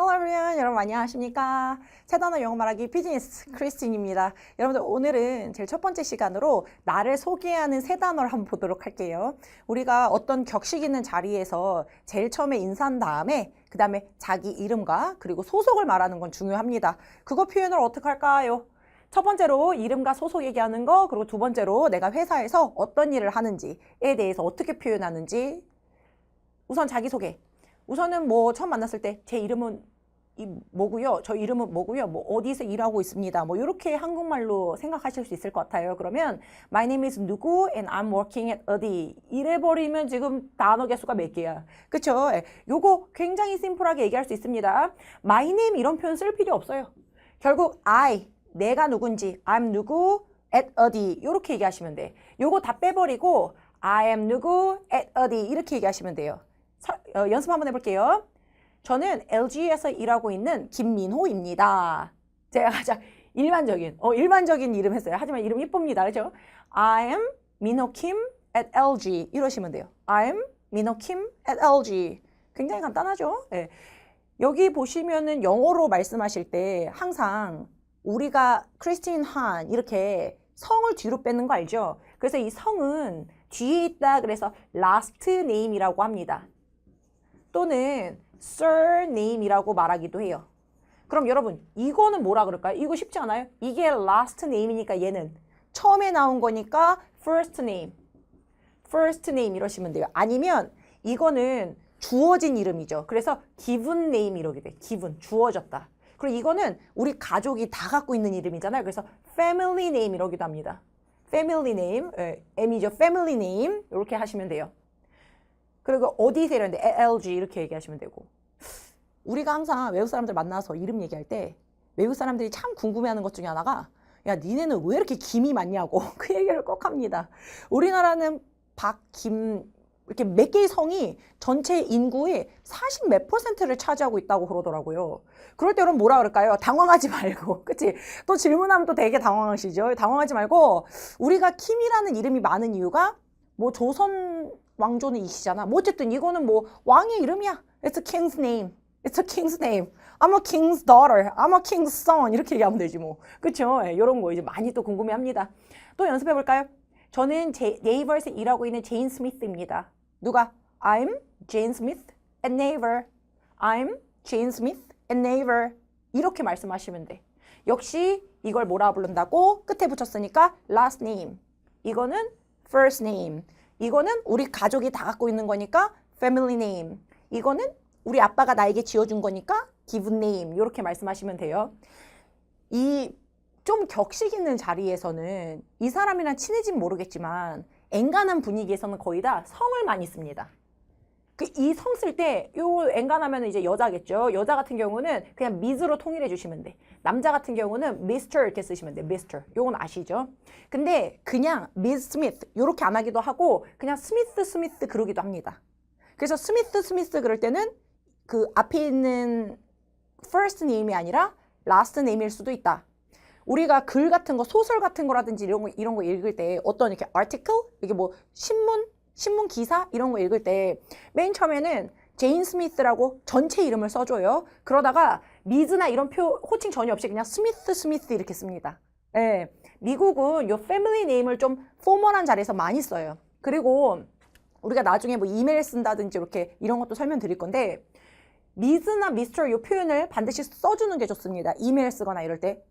Hello everyone. 여러분 안녕하십니까? 새 단어 영어 말하기 비즈니스 크리스틴입니다. 여러분들 오늘은 제일 첫 번째 시간으로 나를 소개하는 새 단어를 한번 보도록 할게요. 우리가 어떤 격식 있는 자리에서 제일 처음에 인사한 다음에 그 다음에 자기 이름과 그리고 소속을 말하는 건 중요합니다. 그거 표현을 어떻게 할까요? 첫 번째로 이름과 소속 얘기하는 거, 그리고 두 번째로 내가 회사에서 어떤 일을 하는지에 대해서 어떻게 표현하는지. 우선 자기소개. 우선은 뭐 처음 만났을 때 제 이름은 이 뭐고요. 저 이름은 뭐고요. 뭐 어디서 일하고 있습니다. 뭐 이렇게 한국말로 생각하실 수 있을 것 같아요. 그러면 my name is 누구 and I'm working at 어디 이래 버리면 지금 단어 개수가 몇 개야. 예. 요거 굉장히 심플하게 얘기할 수 있습니다. my name 이런 표현 쓸 필요 없어요. 결국 I 내가 누군지 I'm 누구 at 어디 이렇게 얘기하시면 돼. 요거 다 빼버리고 I am 누구 at 어디 이렇게 얘기하시면 돼요. 서- 어, 연습 한번 해볼게요. 저는 LG에서 일하고 있는 김민호입니다. 제가 가장 일반적인, 어, 일반적인 이름 했어요. 하지만 이름 이쁩니다. 그죠? I am 민호 김 at LG 이러시면 돼요. I am 민호 김 at LG. 굉장히 간단하죠? 예. 여기 보시면은 영어로 말씀하실 때 항상 우리가 크리스틴 한 이렇게 성을 뒤로 빼는 거 알죠? 그래서 이 성은 뒤에 있다 그래서 last name이라고 합니다. 또는 surname이라고 말하기도 해요. 그럼 여러분 이거는 뭐라 그럴까요? 이거 쉽지 않아요? 이게 last name이니까 얘는 처음에 나온 거니까 first name, first name 이러시면 돼요. 아니면 이거는 주어진 이름이죠. 그래서 given name 이러게 돼. given 주어졌다. 그리고 이거는 우리 가족이 다 갖고 있는 이름이잖아요. 그래서 family name 이러기도 합니다. family name, 예, M이죠. family name 이렇게 하시면 돼요. 그리고 어디서 이러는데 LG 이렇게 얘기하시면 되고 우리가 항상 외국 사람들 만나서 이름 얘기할 때 외국 사람들이 참 궁금해하는 것 중에 하나가 야 니네는 왜 이렇게 김이 많냐고 그 얘기를 꼭 합니다. 우리나라는 박, 김 이렇게 몇 개의 성이 전체 인구의 40 몇 퍼센트를 차지하고 있다고 그러더라고요. 그럴 때 여러분 뭐라 그럴까요? 당황하지 말고 그치? 또 질문하면 또 되게 당황하시죠? 당황하지 말고 우리가 킴이라는 이름이 많은 이유가 뭐 조선 왕조는 이시잖아. 뭐 어쨌든 이거는 뭐 왕의 이름이야. It's a king's name. It's a king's name. I'm a king's daughter. I'm a king's son. 이렇게 얘기하면 되지 뭐. 예, 이런 거 이제 많이 또 궁금해합니다. 또 연습해 볼까요? 저는 제, 네이버에서 일하고 있는 제인 스미스입니다. 누가? I'm Jane Smith at Naver. I'm Jane Smith at Naver. 이렇게 말씀하시면 돼. 역시 이걸 뭐라 부른다고 끝에 붙였으니까 last name. 이거는 first name. 이거는 우리 가족이 다 갖고 있는 거니까 family name. 이거는 우리 아빠가 나에게 지어준 거니까 given name. 이렇게 말씀하시면 돼요. 이 좀 격식 있는 자리에서는 이 사람이랑 친해진 모르겠지만 앵간한 분위기에서는 거의 다 성을 많이 씁니다. 그 이 성 쓸 때요 앵간하면 이제 여자겠죠. 여자 같은 경우는 그냥 미즈로 통일해 주시면 돼. 남자 같은 경우는 미스터 이렇게 쓰시면 돼. 미스터. 요건 아시죠? 근데 그냥 미스 스미스 요렇게 안 하기도 하고 그냥 스미스 스미스 그러기도 합니다. 그래서 스미스 스미스 그럴 때는 그 앞에 있는 first name이 아니라 last name일 수도 있다. 우리가 글 같은 거, 소설 같은 거라든지 이런 거, 이런 거 읽을 때 어떤 이렇게 article? 이게 뭐 신문? 신문 기사? 이런 거 읽을 때 맨 처음에는 제인 스미스라고 전체 이름을 써줘요. 그러다가 미즈나 이런 표, 호칭 전혀 없이 그냥 스미스 스미스 이렇게 씁니다. 예. 미국은 요 패밀리 네임을 좀 포멀한 자리에서 많이 써요. 그리고 우리가 나중에 뭐 이메일 쓴다든지 이렇게 이런 것도 설명드릴 건데 미즈나 미스터 요 표현을 반드시 써주는 게 좋습니다. 이메일 쓰거나 이럴 때.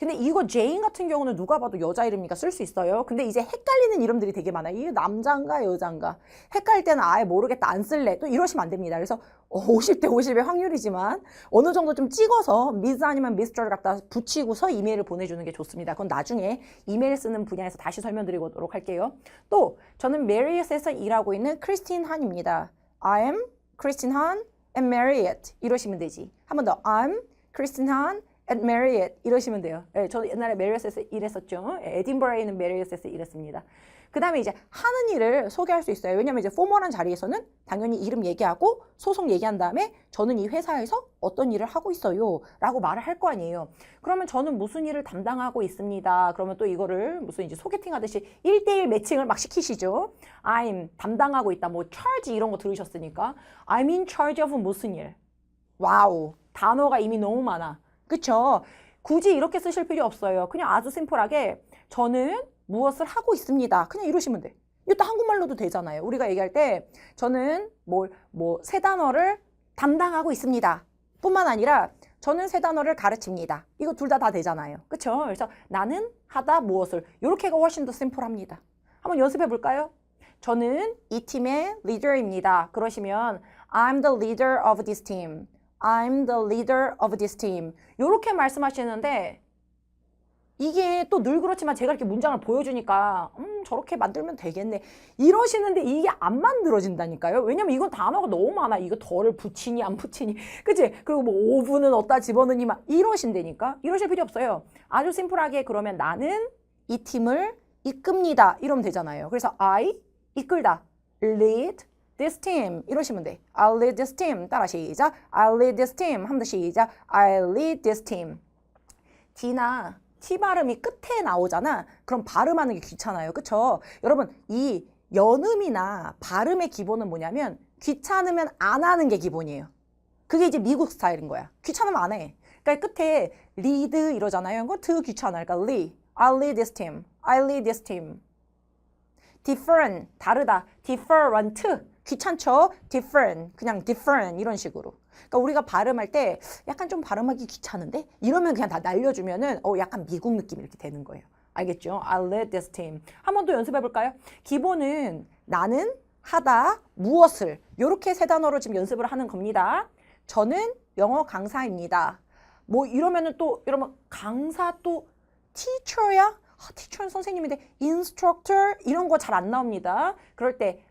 근데 이거 제인 같은 경우는 누가 봐도 여자 이름이니까 쓸 수 있어요. 근데 이제 헷갈리는 이름들이 되게 많아요. 이게 남자인가 여자인가. 헷갈릴 때는 아예 모르겠다 안 쓸래. 또 이러시면 안 됩니다. 그래서 50대 50의 확률이지만 어느 정도 좀 찍어서 미즈 아니면 미스터를 갖다 붙이고서 이메일을 보내주는 게 좋습니다. 그건 나중에 이메일 쓰는 분야에서 다시 설명드리도록 할게요. 또 저는 메리엇에서 일하고 있는 크리스틴 한입니다. I am 크리스틴 한 and Marriott 이러시면 되지. 한 번 더 I'm 크리스틴 한 at Marriott 이러시면 돼요. 예, 저도 옛날에 메리엇에서 일했었죠. 예, 에딘버러에 있는 메리엇에서 일했습니다. 그 다음에 이제 하는 일을 소개할 수 있어요. 왜냐면 이제 포멀한 자리에서는 당연히 이름 얘기하고 소속 얘기한 다음에 저는 이 회사에서 어떤 일을 하고 있어요. 라고 말을 할 거 아니에요. 그러면 저는 무슨 일을 담당하고 있습니다. 그러면 또 이거를 무슨 이제 소개팅 하듯이 1대1 매칭을 막 시키시죠. I'm 담당하고 있다. 뭐 charge 이런 거 들으셨으니까 I'm in charge of 무슨 일. 와우. 단어가 이미 너무 많아. 그쵸? 굳이 이렇게 쓰실 필요 없어요. 그냥 아주 심플하게 저는 무엇을 하고 있습니다. 그냥 이러시면 돼. 이것도 한국말로도 되잖아요. 우리가 얘기할 때 저는 뭘, 뭐, 세 단어를 담당하고 있습니다. 뿐만 아니라 저는 세 단어를 가르칩니다. 이거 둘 다다 되잖아요. 그쵸? 그래서 나는 하다 무엇을. 이렇게가 훨씬 더 심플합니다. 한번 연습해 볼까요? 저는 이 팀의 리더입니다. 그러시면 I'm the leader of this team. I'm the leader of this team. 이렇게 말씀하시는데 이게 또 늘 그렇지만 제가 이렇게 문장을 보여주니까 음 저렇게 만들면 되겠네. 이러시는데 이게 안 만들어진다니까요. 왜냐면 이건 단어가 너무 많아. 이거 덜을 붙이니 안 붙이니. 그치? 그리고 뭐 오븐은 어디다 집어넣니 막 이러신다니까? 이러실 필요 없어요. 아주 심플하게 그러면 나는 이 팀을 이끕니다. 이러면 되잖아요. 그래서 I 이끌다. Lead this team 이러시면 돼 I'll lead this team 따라 시작 I'll lead this team 한번 더 시작 I'll lead this team D나 T 발음이 끝에 나오잖아. 그럼 발음하는 게 귀찮아요. 그쵸? 여러분, 이 연음이나 발음의 기본은 뭐냐면 귀찮으면 안 하는 게 기본이에요. 그게 이제 미국 스타일인 거야. 귀찮으면 안 해. 그러니까 끝에 lead 이러잖아요. 그거 드 귀찮아. 그러니까 lead. I'll lead this team. I lead this team. different, 다르다. different, 귀찮죠? different, 그냥 different 이런 식으로. 그러니까 우리가 발음할 때 약간 좀 발음하기 귀찮은데 이러면 그냥 다 날려주면은 어 약간 미국 느낌 이렇게 되는 거예요. 알겠죠? I led this team. 한 번 더 연습해 볼까요? 기본은 나는 하다 무엇을 이렇게 세 단어로 지금 연습을 하는 겁니다. 저는 영어 강사입니다. 뭐 이러면은 또 여러분 강사 또 teacher야? 아, teacher는 선생님인데 instructor 이런 거 잘 안 나옵니다. 그럴 때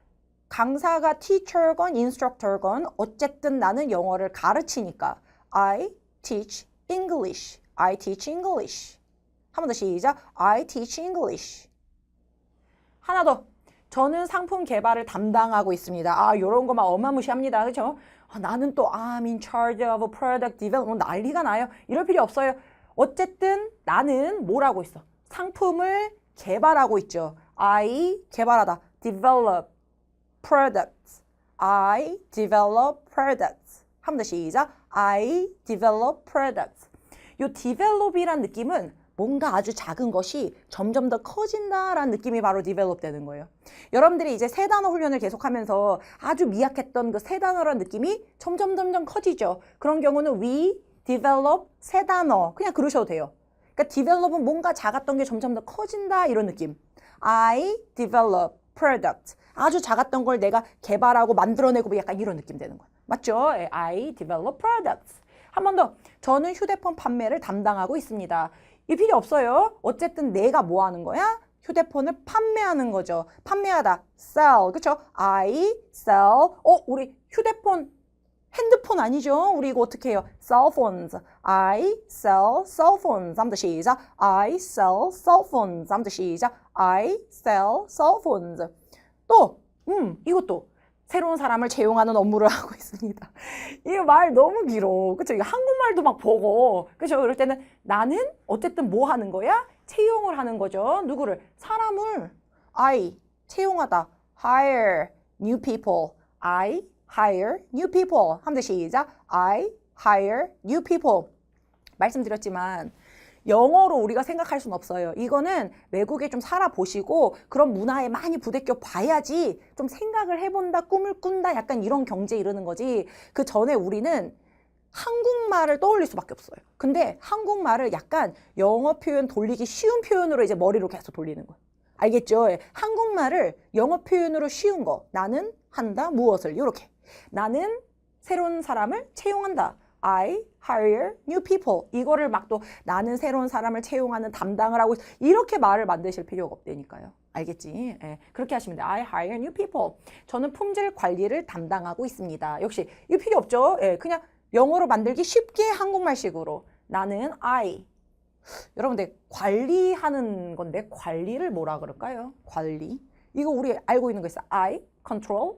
강사가 teacher건 instructor건 어쨌든 나는 영어를 가르치니까 I teach English. I teach English. 한 번 더 시작. I teach English. 하나 더. 저는 상품 개발을 담당하고 있습니다. 아, 요런 거막 어마무시합니다. 그죠? 아, 나는 또 I'm in charge of product development 난리가 나요. 이럴 필요 없어요. 어쨌든 나는 뭘 하고 있어? 상품을 개발하고 있죠. I 개발하다. develop products. I develop products. 한 번 더 시작. I develop products. 요 develop이란 느낌은 뭔가 아주 작은 것이 점점 더 커진다라는 느낌이 바로 develop 되는 거예요. 여러분들이 이제 세 단어 훈련을 계속하면서 아주 미약했던 그 세 단어라는 느낌이 점점 점점 커지죠. 그런 경우는 we develop 세 단어 그냥 그러셔도 돼요. 그러니까 develop은 뭔가 작았던 게 점점 더 커진다 이런 느낌. I develop product. 아주 작았던 걸 내가 개발하고 만들어내고 뭐 약간 이런 느낌 되는 거야. 맞죠? 예, I develop products. 한 번 더. 저는 휴대폰 판매를 담당하고 있습니다. 이 필요 없어요. 어쨌든 내가 뭐 하는 거야? 휴대폰을 판매하는 거죠. 판매하다. sell. 그쵸? I sell. 어, 우리 휴대폰 핸드폰 아니죠? 우리 이거 어떻게 해요? cell phones. I sell cell phones. 한번 더 시작. I sell cell phones. 한번 더 시작. I sell cell phones. 또, 음, 이것도 새로운 사람을 채용하는 업무를 하고 있습니다. 이거 말 너무 길어. 그쵸? 이거 한국말도 막 보고. 그쵸? 그럴 때는 나는 어쨌든 뭐 하는 거야? 채용을 하는 거죠. 누구를? 사람을. I, 채용하다. hire new people. I hire new people. 한번 시작. I hire new people. 말씀드렸지만 영어로 우리가 생각할 수는 없어요. 이거는 외국에 좀 살아보시고 그런 문화에 많이 부대껴 봐야지 좀 생각을 해본다, 꿈을 꾼다, 약간 이런 경지에 이르는 거지. 그 전에 우리는 한국말을 떠올릴 수밖에 없어요. 근데 한국말을 약간 영어 표현 돌리기 쉬운 표현으로 이제 머리로 계속 돌리는 거예요. 알겠죠? 예. 한국말을 영어 표현으로 쉬운 거. 나는 한다, 무엇을. 이렇게. 나는 새로운 사람을 채용한다. I hire new people. 이거를 막 또 나는 새로운 사람을 채용하는 담당을 하고 있- 이렇게 말을 만드실 필요가 없다니까요. 알겠지? 예, 그렇게 하시면 돼요. I hire new people. 저는 품질 관리를 담당하고 있습니다. 역시 이 필요 없죠? 예, 그냥 영어로 만들기 쉽게 한국말식으로 나는 I. 여러분들 관리하는 건데 관리를 뭐라 그럴까요? 관리. 이거 우리 알고 있는 거 있어. I control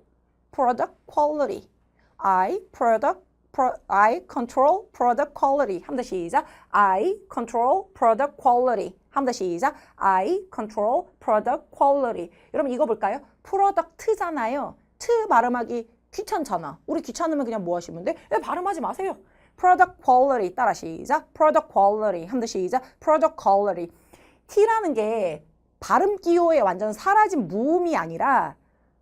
product quality. I product pro, I control product quality. 한번 더 시작. I control product quality. 한번 더 시작. I control product quality. 여러분 이거 볼까요? 프로덕트잖아요. 트 발음하기 귀찮잖아. 우리 귀찮으면 그냥 뭐 하시면 돼? 예, 발음하지 마세요. product quality 따라 시작. product quality 한번 더 시작. product quality. T라는 게 발음 기호에 완전 사라진 무음이 아니라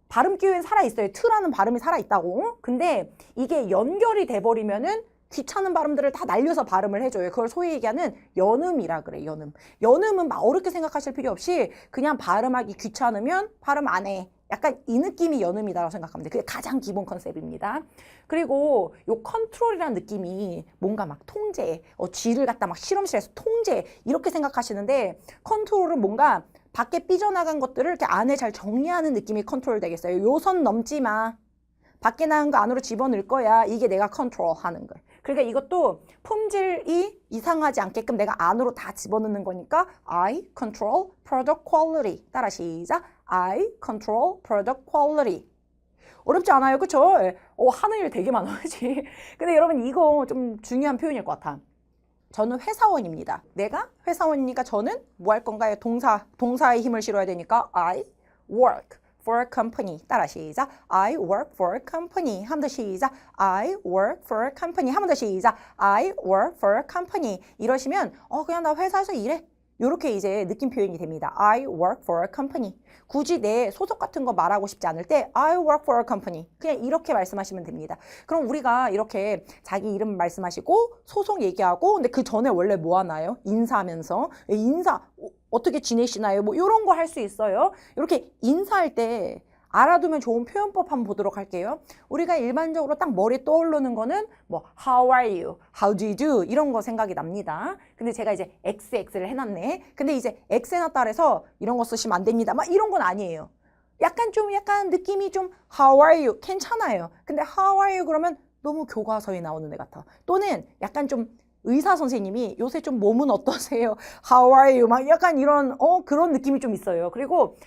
발음 기호엔 살아 있어요. 트라는 발음이 살아 있다고. 근데 이게 연결이 돼 버리면은 귀찮은 발음들을 다 날려서 발음을 해줘요. 그걸 소위 얘기하는 연음이라 그래, 연음. 연음은 막 어렵게 생각하실 필요 없이 그냥 발음하기 귀찮으면 발음 안 해. 약간 이 느낌이 연음이다라고 생각하면 돼. 그게 가장 기본 컨셉입니다. 그리고 요 컨트롤이라는 느낌이 뭔가 막 통제, 어, 쥐를 갖다 막 실험실에서 통제 이렇게 생각하시는데 컨트롤은 뭔가 밖에 삐져나간 것들을 이렇게 안에 잘 정리하는 느낌이 컨트롤 되겠어요. 요 선 넘지 마. 밖에 나간 거 안으로 집어넣을 거야. 이게 내가 컨트롤 하는 거예요. 그러니까 이것도 품질이 이상하지 않게끔 내가 안으로 다 집어넣는 거니까 I control product quality. 따라 시작. I control product quality. 어렵지 않아요. 그쵸? 어, 하는 일 되게 많아. 그치? 근데 여러분 이거 좀 중요한 표현일 것 같아. 저는 회사원입니다. 내가 회사원이니까 저는 뭐 할 건가요? 동사, 동사의 힘을 실어야 되니까 I work for a company. 따라 시작. I work for a company. 한 번 더 시작. I work for a company. 한 번 더 시작. I work for a company. 이러시면 어 그냥 나 회사에서 일해. 요렇게 이제 느낌 표현이 됩니다. I work for a company. 굳이 내 소속 같은 거 말하고 싶지 않을 때 I work for a company. 그냥 이렇게 말씀하시면 됩니다. 그럼 우리가 이렇게 자기 이름 말씀하시고 소속 얘기하고 근데 그 전에 원래 뭐 하나요? 인사하면서 예, 인사 어, 어떻게 지내시나요? 뭐 이런 거 할 수 있어요. 이렇게 인사할 때 알아두면 좋은 표현법 한번 보도록 할게요. 우리가 일반적으로 딱 머리에 떠오르는 거는 뭐 How are you? How do you do? 이런 거 생각이 납니다. 근데 제가 이제 XX를 해놨네. 근데 이제 X 해놨다 그래서 이런 거 쓰시면 안 됩니다. 막 이런 건 아니에요. 약간 좀 약간 느낌이 좀 How are you? 괜찮아요. 근데 How are you? 그러면 너무 교과서에 나오는 애 같아. 또는 약간 좀 의사 선생님이 요새 좀 몸은 어떠세요? How are you? 막 약간 이런 어 그런 느낌이 좀 있어요. 그리고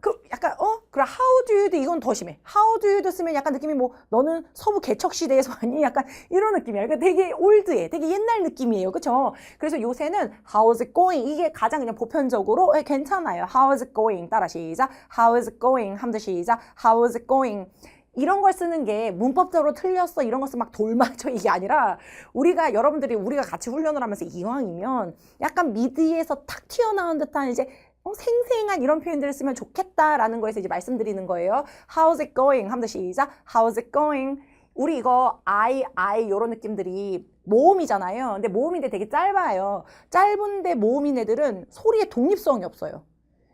그 약간 어 그럼 how do you do 이건 더 심해. how do you do 쓰면 약간 느낌이 뭐 너는 서부 개척 시대에서 아니 약간 이런 느낌이야. 그러니까 되게 올드해, 되게 옛날 느낌이에요, 그렇죠? 그래서 요새는 how is it going 이게 가장 그냥 보편적으로 예, 괜찮아요. how is it going 따라 시작. how is it going 함도 시작. how is it going 이런 걸 쓰는 게 문법적으로 틀렸어 이런 것을 막 돌맞춰 이게 아니라 우리가 여러분들이 우리가 같이 훈련을 하면서 이왕이면 약간 미드에서 탁 튀어나온 듯한 이제 어, 생생한 이런 표현들을 쓰면 좋겠다라는 거에서 이제 말씀드리는 거예요. How's it going? 하면 시작. How's it going? 우리 이거 I, I 이런 느낌들이 모음이잖아요. 근데 모음인데 되게 짧아요. 짧은데 모음인 애들은 소리에 독립성이 없어요.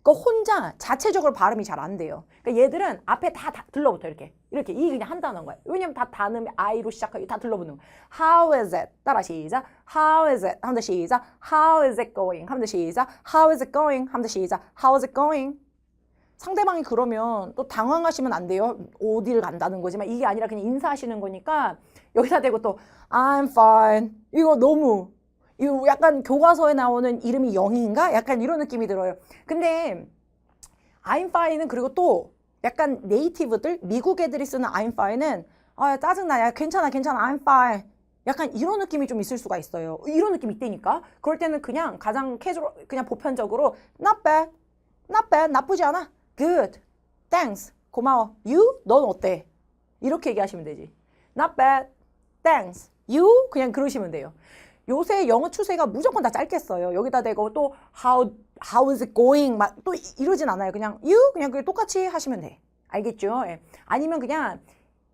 그러니까 혼자 자체적으로 발음이 잘 안 돼요. 그러니까 얘들은 앞에 다, 다 들러붙어 이렇게 이렇게 이 그냥 한 단어인 거예요. 왜냐면 다 단음이 I로 시작하고 다 들러붙는 거예요. How is it? 따라 시작. How is it? 더 시작. How is it going? 더 시작. How is it going? 더 시작. How is it going? 상대방이 그러면 또 당황하시면 안 돼요. 어디를 간다는 거지만 이게 아니라 그냥 인사하시는 거니까 여기다 대고 또 I'm fine. 이거 너무 약간 교과서에 나오는 이름이 영인가? 약간 이런 느낌이 들어요. 근데 fine은 그리고 또 약간 네이티브들 미국 애들이 쓰는 fine은 아 짜증나 야 괜찮아 괜찮아 fine 약간 이런 느낌이 좀 있을 수가 있어요. 이런 느낌 있다니까. 그럴 때는 그냥 가장 캐주얼 그냥 보편적으로 not bad, not bad 나쁘지 않아, good, thanks 고마워, you 넌 어때? 이렇게 얘기하시면 되지. not bad, thanks, you 그냥 그러시면 돼요. 요새 영어 추세가 무조건 다 짧게 써요. 여기다 대고 또 how how is it going 막 또 이러진 않아요. 그냥 you 그냥 그 똑같이 하시면 돼. 알겠죠? 예. 아니면 그냥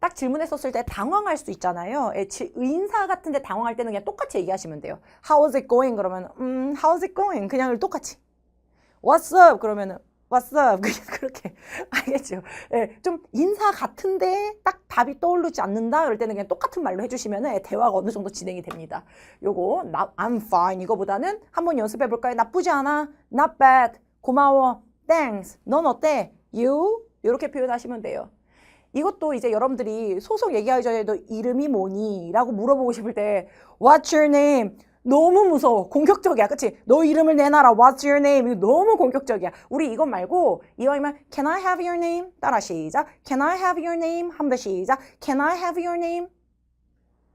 딱 질문했었을 때 당황할 수 있잖아요. 예, 지- 인사 같은데 당황할 때는 그냥 똑같이 얘기하시면 돼요. How is it going? 그러면 음, how's it going? 그냥 똑같이. What's up? 그러면 그냥 그렇게 알겠죠? 예, 좀 인사 같은데 딱 답이 떠오르지 않는다. 그럴 때는 그냥 똑같은 말로 해주시면은 예, 대화가 어느 정도 진행이 됩니다. 요거 나, I'm fine 이거보다는 한번 연습해 볼까요? 나쁘지 않아. Not bad. 고마워. Thanks. 넌 어때? You? 이렇게 표현하시면 돼요. 이것도 이제 여러분들이 소속 얘기하기 전에 너 이름이 뭐니? 라고 물어보고 싶을 때 What's your name? 너무 무서워. 공격적이야. 그치? 너 이름을 내놔라. What's your name? 이거 너무 공격적이야. 우리 이것 말고 이왕이면 Can I have your name? 따라 시작. Can I have your name? 한번 시작. Can I have your name?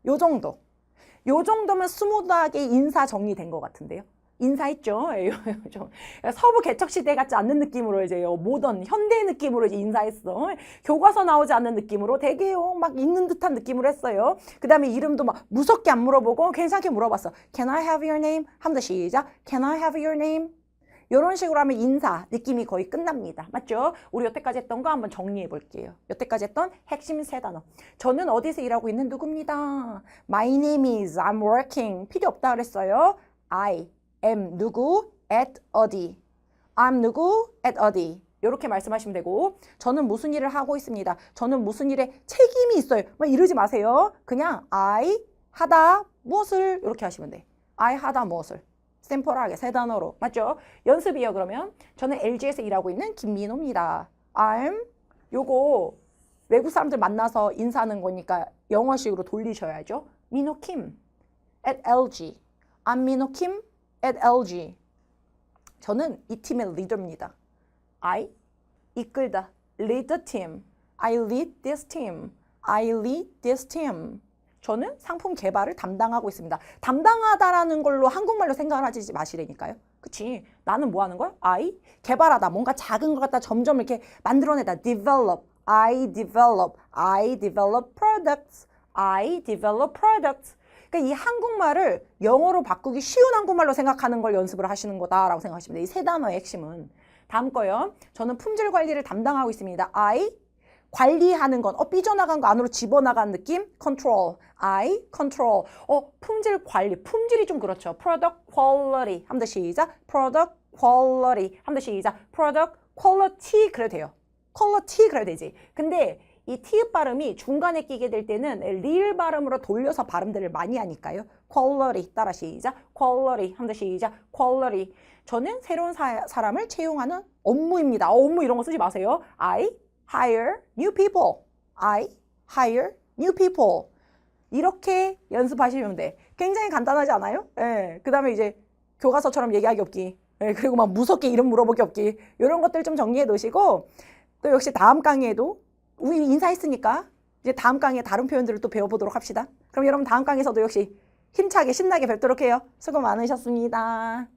요 정도. 요 정도면 스무드하게 인사 정리된 것 같은데요. 인사했죠. 서부 개척 시대 같지 않는 느낌으로 이제 모던 현대 느낌으로 이제 인사했어. 교과서 나오지 않는 느낌으로 되게요 막 있는 듯한 느낌으로 했어요. 그다음에 이름도 막 무섭게 안 물어보고 괜찮게 물어봤어. Can I have your name? 한번 더 시작. Can I have your name? 이런 식으로 하면 인사 느낌이 거의 끝납니다. 맞죠? 우리 여태까지 했던 거 한번 정리해 볼게요. 여태까지 했던 핵심 세 단어. 저는 어디서 일하고 있는 누구입니다. My name is, I'm working. 필요 없다 그랬어요. I am 누구, at 어디. I'm 누구, at 어디. 이렇게 말씀하시면 되고 저는 무슨 일을 하고 있습니다. 저는 무슨 일에 책임이 있어요. 막 이러지 마세요. 그냥 I 하다 무엇을 이렇게 하시면 돼. I 하다 무엇을. 샘플하게 세 단어로 맞죠? 연습이요 그러면 저는 LG에서 일하고 있는 김민호입니다. I'm 요거 외국 사람들 만나서 인사하는 거니까 영어식으로 돌리셔야죠. 민호 킴 at LG. I'm 민호 킴 at LG. 저는 이 팀의 리더입니다. I 이끌다 lead the team. I lead this team. I lead this team. 저는 상품 개발을 담당하고 있습니다. 담당하다라는 걸로 한국말로 생각을 하지 마시라니까요. 그치? 나는 뭐 하는 거야? I 개발하다. 뭔가 작은 것 갖다 점점 이렇게 만들어내다. develop. I develop. I develop products. I develop products. 그러니까 이 한국말을 영어로 바꾸기 쉬운 한국말로 생각하는 걸 연습을 하시는 거다라고 생각하시면 돼요. 이 세 단어의 핵심은. 다음 거요. 저는 품질 관리를 담당하고 있습니다. I 관리하는 건, 어, 삐져나간 거 안으로 집어나간 느낌? control. I control. 어, 품질 관리. 품질이 좀 그렇죠. product quality. 한번 더 시작. product quality. 한번 더 시작. product quality. 그래도 돼요. quality. 그래도 되지. 근데 이 티읍 발음이 중간에 끼게 될 때는 리을 발음으로 돌려서 발음들을 많이 하니까요. quality. 따라 시작. quality. 한번더 시작. quality. 저는 새로운 사, 사람을 채용하는 업무입니다. 어, 업무 이런 거 쓰지 마세요. I hire new people. I hire new people. 이렇게 연습하시면 돼. 굉장히 간단하지 않아요? 예. 그 다음에 이제 교과서처럼 얘기하기 없기. 예. 그리고 막 무섭게 이름 물어보기 없기. 이런 것들 좀 정리해 놓으시고 또 역시 다음 강의에도 우리 인사했으니까 이제 다음 강의에 다른 표현들을 또 배워보도록 합시다. 그럼 여러분 다음 강의에서도 역시 힘차게 신나게 뵙도록 해요. 수고 많으셨습니다.